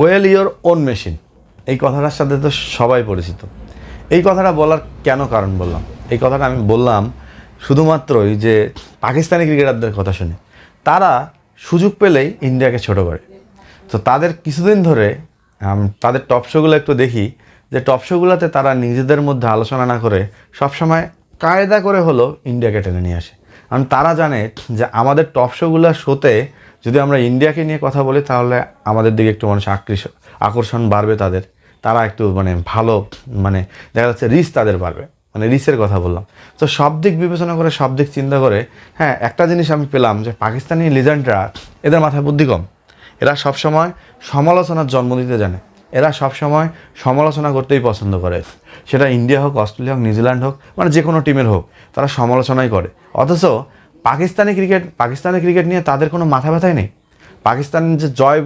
Well your own machine এই কথাটার সাথে তো সবাই পরিচিত। এই কথাটা বলার কেন কারণ বললাম? এই কথাটা আমি বললাম শুধুমাত্রই যে পাকিস্তানি ক্রিকেটারদের কথা শুনে। তারা সুযোগ পেলেই ইন্ডিয়াকে ছোট করে। তো তাদের কিছুদিন ধরে তাদের টপ শোগুলো একটু দেখি যে টপ শোগুলোতে তারা নিজেদের মধ্যে আলোচনা না করে সবসময় কায়দা করে হলো ইন্ডিয়াকে টেনে নিয়ে আসে। কারণ তারা জানে যে আমাদের টপ শোগুলো শোতে যদি আমরা ইন্ডিয়াকে নিয়ে কথা বলি, তাহলে আমাদের দিকে একটু মানুষ আকৃষ, আকর্ষণ বাড়বে তাদের। তারা একটু মানে ভালো মানে দেখা যাচ্ছে রিস তাদের বাড়বে। মানে রিসের কথা বললাম। তো সব দিক বিবেচনা করে, সব দিক চিন্তা করে হ্যাঁ একটা জিনিস আমি পেলাম যে পাকিস্তানি লিজেন্ডরা এদের মাথায় বুদ্ধি কম। এরা সবসময় সমালোচনার জন্ম দিতে জানে। এরা সবসময় সমালোচনা করতেই পছন্দ করে। সেটা ইন্ডিয়া হোক অস্ট্রেলিয়া হোক নিউজিল্যান্ড হোক মানে যে কোনো টিমের হোক, তারা সমালোচনাই করে। অথচ পাকিস্তানি ক্রিকেট পাকিস্তানি ক্রিকেট নিয়ে তাদের কোনো মাথা ব্যথাই নেই। পাকিস্তান যে জয়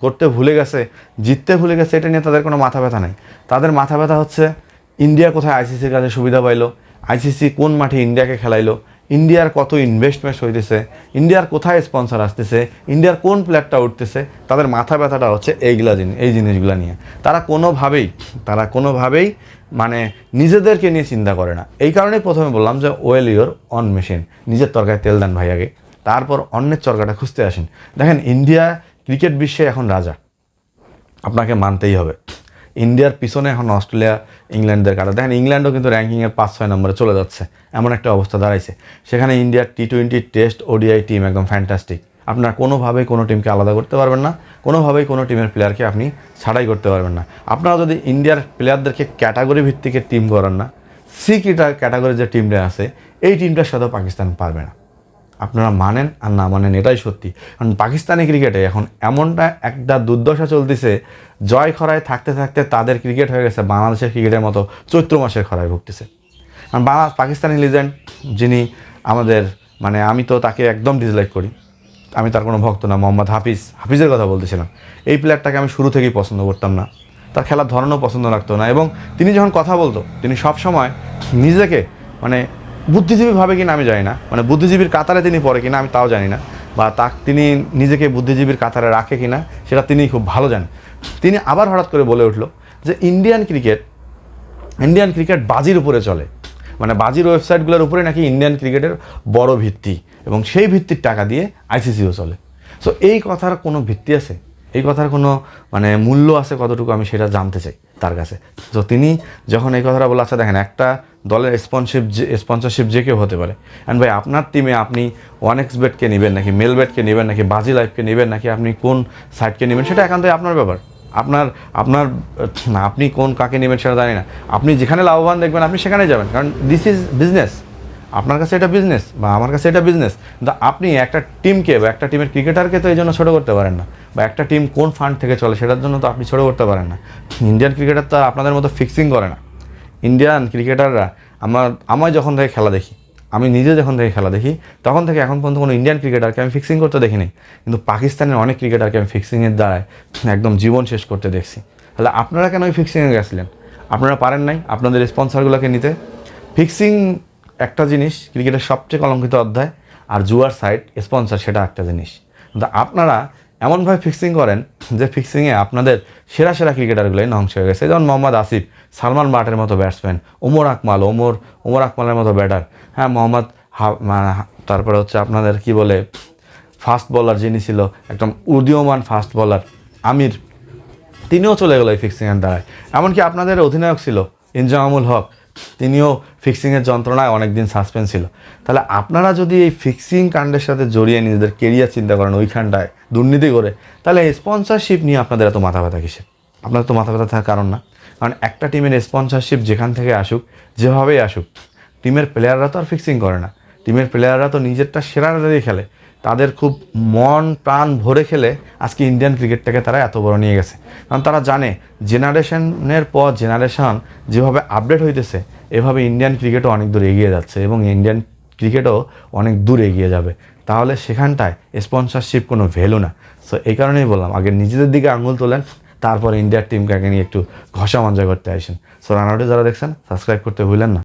করতে ভুলে গেছে, জিততে ভুলে গেছে, এটা নিয়ে তাদের কোনো মাথা ব্যথা নেই। তাদের মাথা ব্যথা হচ্ছে, ইন্ডিয়া কোথায় আইসিসির কাছে সুবিধা পাইলো? আইসিসি কোন মাঠে ইন্ডিয়াকে খেলাইলো? ইন্ডিয়ার কত ইনভেস্টমেন্ট হইতেছে? ইন্ডিয়ার কোথায় স্পন্সর আসতেছে? ইন্ডিয়ার কোন প্লেয়ারটা উঠতেছে? তাদের মাথা ব্যথাটা হচ্ছে এইগুলা জিনিস এই জিনিসগুলো নিয়ে। তারা কোনোভাবেই তারা কোনোভাবেই মানে নিজেদেরকে নিয়ে চিন্তা করে না। এই কারণেই প্রথমে বললাম যে ওয়েল ইওর অন মেশিন নিজের তরকায় তেল দেন ভাই আগে তারপর অন্যের চরকাটা খুঁজতে আসেন। দেখেন, ইন্ডিয়া ক্রিকেট বিশ্বে এখন রাজা। আপনাকে মানতেই হবে। ইন্ডিয়ার পিছনে এখন অস্ট্রেলিয়া, ইংল্যান্ডদের কাটা। দেখেন, ইংল্যান্ডও কিন্তু র্যাঙ্কিংয়ের পাঁচ ছয় নম্বরে চলে যাচ্ছে। এমন একটা অবস্থা দাঁড়াইছে। সেখানে ইন্ডিয়ার T twenty test ODI team একদম ফ্যান্টাস্টিক আপনারা কোনোভাবেই কোনো টিমকে আলাদা করতে পারবেন না, কোনোভাবেই কোনো টিমের প্লেয়ারকে আপনি ছাড়াই করতে পারবেন না। আপনারা যদি ইন্ডিয়ার প্লেয়ারদেরকে ক্যাটাগরি ভিত্তিকে টিম করান না সি কিটা ক্যাটাগরি যে টিমটা আছে, এই টিমটার সাথেও পাকিস্তান পারবে না। আপনারা মানেন আর না মানেন এটাই সত্যি। কারণ পাকিস্তানি ক্রিকেটে এখন এমনটা একটা দুর্দশা চলতেছে, জয় খরায় থাকতে থাকতে তাদের ক্রিকেট হয়ে গেছে, বাংলাদেশের ক্রিকেটের মতো চৈত্র মাসের খরায় ভুগতেছে। কারণ বাংলা পাকিস্তানি লিজেন্ড যিনি আমাদের মানে আমি তো তাকে একদম ডিসলাইক করি। আমি তার কোনো ভক্ত না, মোহাম্মদ হাফিজ। হাফিজের কথা বলতেছিলাম। এই প্লেয়ারটাকে আমি শুরু থেকেই পছন্দ করতাম না। তার খেলার ধরনও পছন্দ লাগতো না এবং তিনি যখন কথা বলতো, তিনি সব সময় নিজেকে মানে বুদ্ধিজীবী ভাবে কিনা আমি জানি না মানে বুদ্ধিজীবীর কাতারে তিনি পড়ে কিনা আমি তাও জানি না, বা তা তিনি নিজেকে বুদ্ধিজীবীর কাতারে রাখে কিনা সেটা তিনি খুব ভালো জানেন। তিনি আবার হঠাৎ করে বলে উঠল যে ইন্ডিয়ান ক্রিকেট ইন্ডিয়ান ক্রিকেট বাজির উপরে চলে। মানে বাজির ওয়েবসাইটগুলোর উপরে নাকি ইন্ডিয়ান ক্রিকেটের বড় ভিত্তি। এবং সেই ভিত্তির টাকা দিয়ে আইসিসিও চলে। সো এই কথার কোনো ভিত্তি আছে? এই কথার কোনো মানে মূল্য আছে কতটুকু? আমি সেটা জানতে চাই তার কাছে। তো তিনি যখন এই কথাটা বলে আচ্ছা দেখেন, একটা দলের স্পন্সরশিপ যে স্পন্সরশিপ যে কেউ হতে পারে। অ্যান্ড ভাই, আপনার টিমে আপনি ওয়ান এক্স বেটকে নেবেন নাকি মেল বেটকে নেবেন নাকি, বাজি লাইফকে নেবেন নাকি, আপনি কোন সাইডকে নেবেন, সেটা একান্তই আপনার ব্যাপার। আপনার আপনার আপনি কোন কাকে নেবেন সেটা জানি না। আপনি যেখানে লাভবান দেখবেন, আপনি সেখানে যাবেন। কারণ দিস ইজ বিজনেস আপনার কাছে এটা বিজনেস বা আমার কাছে এটা বিজনেস কিন্তু আপনি একটা টিমকে বা একটা টিমের ক্রিকেটারকে তো এই জন্য ছোটো করতে পারেন না। বা একটা টিম কোন ফান্ড থেকে চলে সেটার জন্য তো আপনি ছোটো করতে পারেন না। ইন্ডিয়ান ক্রিকেটার তো আপনাদের মতো ফিক্সিং করে না। ইন্ডিয়ান ক্রিকেটাররা আমার আমার যখন থেকে খেলা দেখি, আমি নিজে যখন থেকে খেলা দেখি, তখন থেকে এখন পর্যন্ত কোনো ইন্ডিয়ান ক্রিকেটারকে আমি ফিক্সিং করতে দেখিনি। কিন্তু পাকিস্তানের অনেক ক্রিকেটারকে আমি ফিক্সিংয়ের দ্বারায় একদম জীবন শেষ করতে দেখছি। তাহলে আপনারা কেন ওই ফিক্সিংয়ে গেছিলেন? আপনারা পারেন নাই? আপনাদের স্পন্সরগুলোকে নিতে? ফিক্সিং একটা জিনিস ক্রিকেটের সবচেয়ে কলঙ্কিত অধ্যায় আর জুয়ার সাইড স্পন্সর সেটা একটা জিনিস। কিন্তু আপনারা এমনভাবে ফিক্সিং করেন যে ফিক্সিংয়ে আপনাদের সেরা সেরা ক্রিকেটারগুলোই ধ্বংস হয়ে গেছে। যেমন মোহাম্মদ আসিফ, সালমান বাটের মতো ব্যাটসম্যান ওমর আকমাল, ওমর ওমর আকমালের মতো ব্যাটার হ্যাঁ মোহাম্মদ তারপরে হচ্ছে আপনাদের কি বলে ফাস্ট বলার যিনি ছিল, একদম উদীয়মান ফাস্ট বলার আমির। তিনিও চলে গেল এই ফিক্সিংয়ের দ্বারায়। এমনকি আপনাদের অধিনায়ক ছিল, ইনজামামুল হক। তিনিও ফিক্সিংয়ের যন্ত্রণায় অনেকদিন সাসপেন্স ছিল। তাহলে আপনারা যদি এই ফিক্সিং কাণ্ডের সাথে জড়িয়ে নিজেদের কেরিয়ার চিন্তা করেন ওইখানটায় দুর্নীতি করে, তাহলে স্পন্সরশিপ নিয়ে আপনাদের এত মাথা ব্যথা কিসের? আপনাদের তো মাথা ব্যথা থাকার কারণ না। কারণ একটা টিমের স্পন্সরশিপ যেখান থেকে আসুক, যেভাবেই আসুক টিমের প্লেয়াররা তো আর ফিক্সিং করে না। টিমের প্লেয়াররা তো নিজেরটা সেরা দিয়ে খেলে। তাদের খুব মন প্রাণ ভরে খেলে আজকে ইন্ডিয়ান ক্রিকেটটাকে তারা এত বড় নিয়ে গেছে। কারণ তারা জানে জেনারেশনের পর জেনারেশন যেভাবে আপডেট হইতেছে, এভাবে ইন্ডিয়ান ক্রিকেটও অনেক দূর এগিয়ে যাচ্ছে এবং ইন্ডিয়ান ক্রিকেটও অনেক দূর এগিয়ে যাবে। তাহলে সেখানটায় স্পন্সরশিপ কোনো ভ্যালু না। সো এই কারণেই বললাম, আগে নিজেদের দিকে আঙুল তোলেন, তারপর ইন্ডিয়ার টিমকে নিয়ে একটু ঘষা মঞ্জা করতে আসেন। সো রানাউটে যারা দেখছেন সাবস্ক্রাইব করতে ভুলেন না।